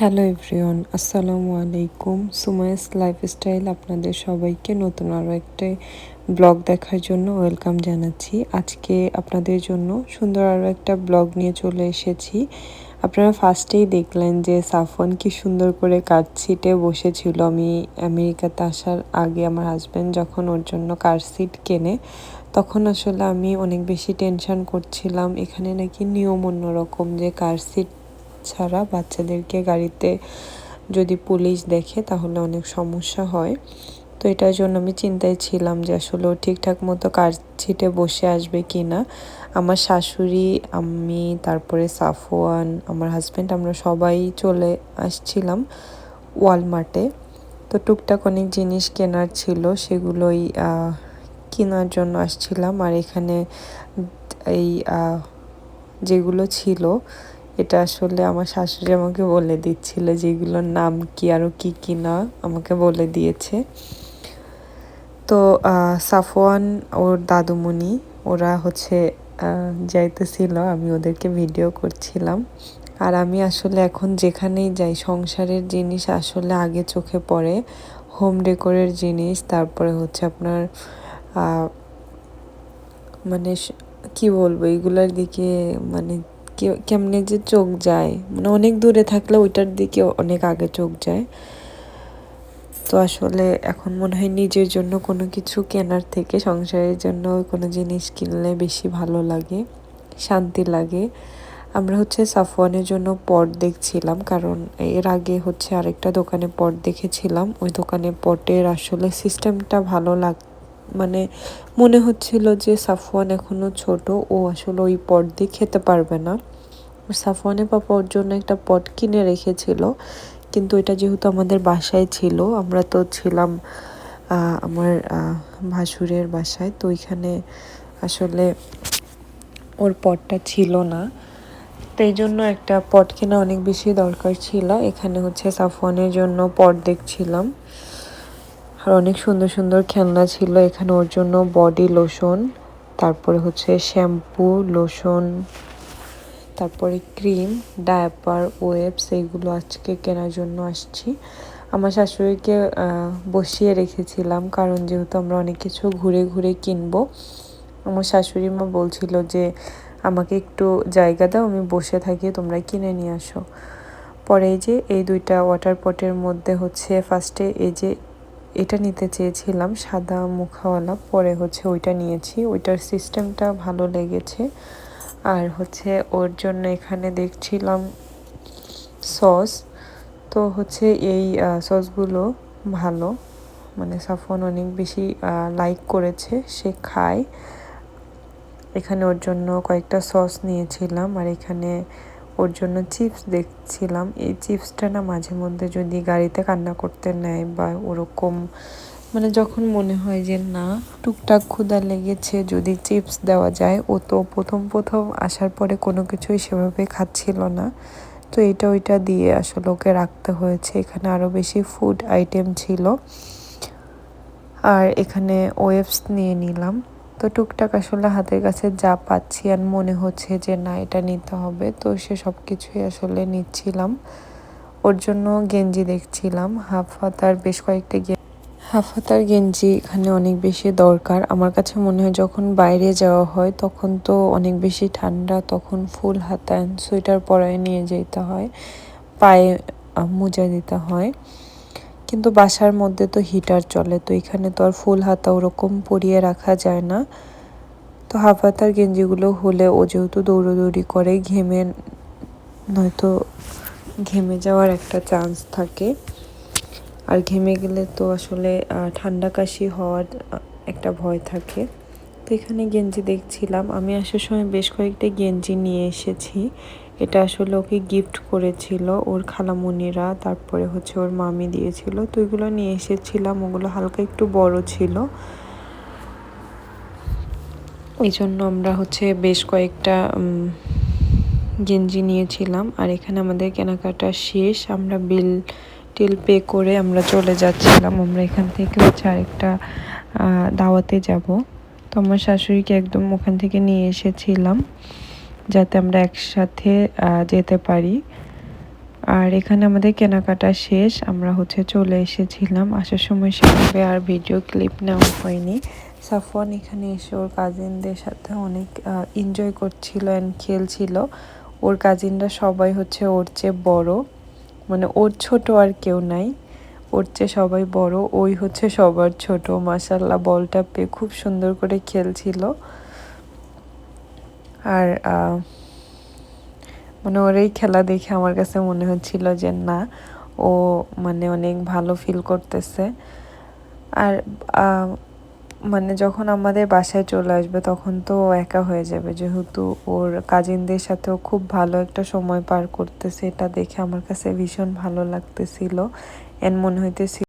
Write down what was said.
Hello everyone আসসালামু আলাইকুম Sumaya's lifestyle আপনাদের সবাইকে নতুন আরও একটা ব্লগ দেখার জন্য ওয়েলকাম জানাচ্ছি। আজকে আপনাদের জন্য সুন্দর আরও একটা ব্লগ নিয়ে চলে এসেছি। আপনারা ফার্স্টেই দেখলেন যে সাফওয়ান কি সুন্দর করে কার সিটে বসেছিল। আমি আমেরিকাতে আসার আগে আমার হাজব্যান্ড যখন ওর জন্য কার সিট কেনে, তখন আসলে আমি অনেক বেশি টেনশন করছিলাম। এখানে নাকি নিয়ম অন্যরকম যে কার সিট ছাড়া বাচ্চাদেরকে গাড়িতে যদি পুলিশ দেখে তাহলে অনেক সমস্যা হয়। তো এটার জন্য আমি চিন্তায় ছিলাম যে আসলে ঠিকঠাক মতো কার ছিটে বসে আসবে কি না আমার শাশুড়ি, আমি, তারপরে সাফওয়ান, আমার হাজব্যান্ড আমরা সবাই চলে আসছিলাম ওয়ালমার্টে। তো টুকটাক অনেক জিনিস কেনার ছিল, সেগুলোই কেনার জন্য আসছিলাম। আর এখানে এই যেগুলো ছিল এটা আসলে আমার শাশুড়ি আমাকে বলে দিচ্ছিল যে এগুলোর নাম কি আরও কি কি না আমাকে বলে দিয়েছে। তো সাফওয়ান ওর দাদুমণি ওরা হচ্ছে যাইতেছিল, আমি ওদেরকে ভিডিও করছিলাম। আর আমি আসলে এখন যেখানেই যাই, সংসারের জিনিস আসলে আগে চোখে পড়ে হোম ডেকোরের জিনিস, তারপরে হচ্ছে আপনার মানে কি বলব, এগুলোর দিকে মানে কেমনে যে চোখ যায়। মানে অনেক দূরে থাকলে ওইটার দিকে অনেক আগে চোখ যায়। তো আসলে এখন মনে হয় নিজের জন্য কোনো কিছু কেনার থেকে সংসারের জন্য কোনো জিনিস কিনলে বেশি ভালো লাগে, শান্তি লাগে। আমরা হচ্ছে সাফওয়ানের জন্য পট দেখছিলাম, কারণ এর আগে হচ্ছে আরেকটা দোকানে পট দেখেছিলাম। ওই দোকানে পটের আসলে সিস্টেমটা ভালো লাগ মানে মনে হচ্ছিল যে সাফওয়ান এখনও ছোট, ও আসলে ওই পট দিয়ে খেতে পারবে না। সাফওয়ানের পাপা ওর জন্য একটা পট কিনে রেখেছিল, কিন্তু এটা যেহেতু আমাদের বাসায় ছিল, আমরা তো ছিলাম আমার ভাসুরের বাসায়, তো ওইখানে আসলে ওর পটটা ছিল না। তো এই জন্য একটা পট কেনা অনেক বেশি দরকার ছিল। এখানে হচ্ছে সাফওয়ানের জন্য পট দেখছিলাম। আর অনেক সুন্দর সুন্দর খেলনা ছিল। এখানে ওর জন্য বডি লোশন তারপরে হচ্ছে শ্যাম্পু লোশন তারপরে ক্রিম ডায়াপার ওয়েবস এইগুলো আজকে কেনার জন্য আসছি। আমার শাশুড়িকে বসিয়ে রেখেছিলাম কারণ যেহেতু আমরা অনেক কিছু ঘুরে ঘুরে কিনবো। আমার শাশুড়ি মা বলছিল যে, আমাকে একটু জায়গা দাও, আমি বসে থাকি, তোমরা কিনে নিয়ে আসো। পরে এই যে, এই দুইটা ওয়াটার পটের মধ্যে হচ্ছে ফার্স্টে এই যে এটা নিতে চেয়েছিলাম সাদা মুখাওয়ালা, পরে হচ্ছে ওইটা নিয়েছি। ওইটার সিস্টেমটা ভালো লেগেছে। আর হচ্ছে ওর জন্য এখানে দেখছিলাম সস তো হচ্ছে এই সসগুলো ভালো। মানে সাফন অনেক বেশি লাইক করেছে, সে খায়। এখানে ওর জন্য কয়েকটা সস নিয়েছিলাম। আর এখানে ওর জন্য চিপস দেখছিলাম। এই চিপসটা না মাঝে মধ্যে যদি গাড়িতে কান্না করতে নেয় বা ওরকম মানে যখন মনে হয় যে না, টুকটাক ক্ষুদা লেগেছে যদি চিপস দেওয়া যায়, ও তো প্রথম প্রথম আসার পরে কোনো কিছুই সেভাবে খাচ্ছিল না। তো এটা ওইটা দিয়ে আসলে ওকে রাখতে হয়েছে। এখানে আরও বেশি ফুড আইটেম ছিল। আর এখানে ওয়েবস নিয়ে নিলাম। তো টুকটাক আসলে হাতের কাছে যা পাচ্ছি আর মনে হচ্ছে যে না, এটা নিতে হবে। তো সে সব কিছুই আসলে নিচ্ছিলাম। ওর জন্য গেঞ্জি দেখছিলাম। হাফ হাতার বেশ কয়েকটা হাফ হাতার গেঞ্জি এখানে অনেক বেশি দরকার। আমার কাছে মনে হয় যখন বাইরে যাওয়া হয়, তখন তো অনেক বেশি ঠান্ডা, তখন ফুল হাতা সোয়েটার পরায় নিয়ে যেতে হয়, পায়ে মোজা দিতে হয়। কিন্তু বাসার মধ্যে তো হিটার চলে, তো এখানে তো আর ফুল হাতা ওরকম পরিয়ে রাখা যায় না। তো হাফ হাতার গেঞ্জিগুলো হলে ও যেহেতু দৌড়োদৌড়ি করে, ঘেমে নয়তো ঘেমে যাওয়ার একটা চান্স থাকে। আর ঘেমে গেলে তো আসলে ঠান্ডা কাশি হওয়ার একটা ভয় থাকে। তো এখানে গেঞ্জি দেখছিলাম। আমি আসার সময় বেশ কয়েকটা গেঞ্জি নিয়ে এসেছি। এটা আসলে ওকে গিফট করেছিল ওর খালামুনিরা, তারপরে হচ্ছে ওর মামি দিয়েছিল। তো ওইগুলো নিয়ে এসেছিলাম, ওগুলো হালকা একটু বড় ছিল। এই জন্য আমরা হচ্ছে বেশ কয়েকটা গেঞ্জি নিয়েছিলাম। আর এখানে আমাদের কেনাকাটা শেষ, আমরা বিল টিল পে করে আমরা চলে যাচ্ছিলাম। আমরা এখান থেকে হচ্ছে আরেকটা দাওয়াতে যাব। তো আমার শাশুড়িকে একদম ওখান থেকে নিয়ে এসেছিলাম। যাতে আমরা একসাথে যেতে পারি। আর এখানে আমাদের কেনাকাটা শেষ। আমরা হচ্ছে চলে এসেছিলাম। আসার সময় সেভাবে আর ভিডিও ক্লিপ নেওয়া হয়নি। সাফওয়ান, এখানে এসে ওর কাজিনদের সাথে অনেক এনজয় করছিল অ্যান্ড খেলছিল। ওর কাজিনরা সবাই হচ্ছে ওর চেয়ে বড়। মানে ওর ছোট আর কেউ নাই। ওর চেয়ে সবাই বড়। ওই হচ্ছে সবার ছোট। মাসাল্লাহ বলটা পেয়ে খুব সুন্দর করে খেলছিল। আর মানে ওর এই খেলা দেখে আমার কাছে মনে হচ্ছিল যে না, ও মানে অনেক ভালো ফিল করতেছে। আর মানে যখন আমাদের বাসায় চলে আসবে তখন তো একা হয়ে যাবে। যেহেতু ওর কাজিনদের সাথেও খুব ভালো একটা সময় পার করতেছে, এটা দেখে আমার কাছে ভীষণ ভালো লাগতেছিল। এন মনে হইতেছিল